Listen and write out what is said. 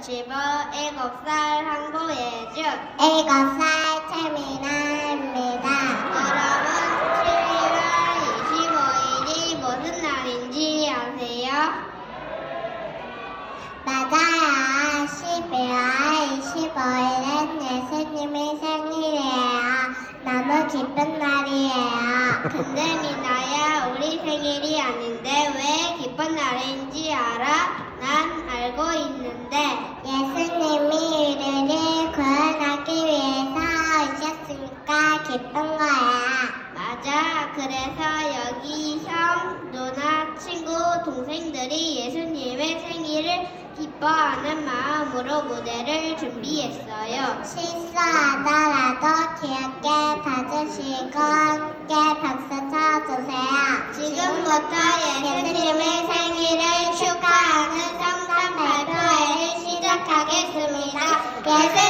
유치부 일곱 살 황보예주 일곱 살 채미나입니다. 여러분 7월 25일이 무슨 날인지 아세요? 맞아요. 12월 25일은 예수님의 생일이에요. 너무 기쁜 날이에요. 근데 미나야 우리 생일이 아닌데 왜 기쁜 날인지 기쁜 거야. 맞아 그래서 여기 형, 누나, 친구, 동생들이 예수님의 생일을 기뻐하는 마음으로 무대를 준비했어요 실수하더라도 귀엽게 봐주시고 함께 박수 쳐주세요. 지금부터 예수님의 생일을 축하하는 성탄 발표회를 시작하겠습니다. 예수님